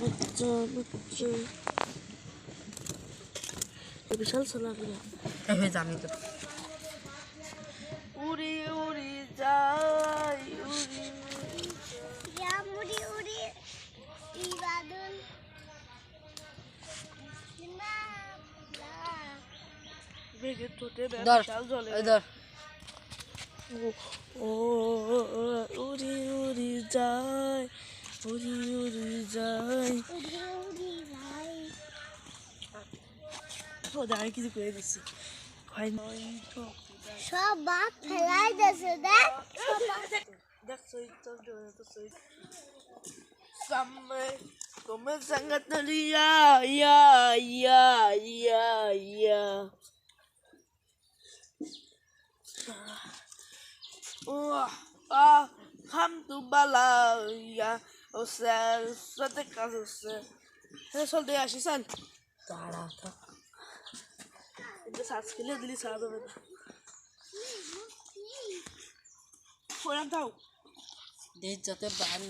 বাচ্চা বাচ্চা বিশাল সালা করে হয়ে জানি তো। উড়ি উড়ি যাই উড়ি। মুড়ি উড়ি। এই বাদল। বেগে ধর বিশাল জলে। ধর। ও উড়ি উড়ি যাই। উড়ি উড়ি যাই ও আমি কিছু করে দিচ্ছি সব বাপ ফেলাই দিয়েছে দেখ তো সামনে o sea, suerte caso, o sea, eso de así san, দাঁড়া তো entonces sabes que le dice sabe, ¿verdad? Fueran tau. দেশ যাতে বার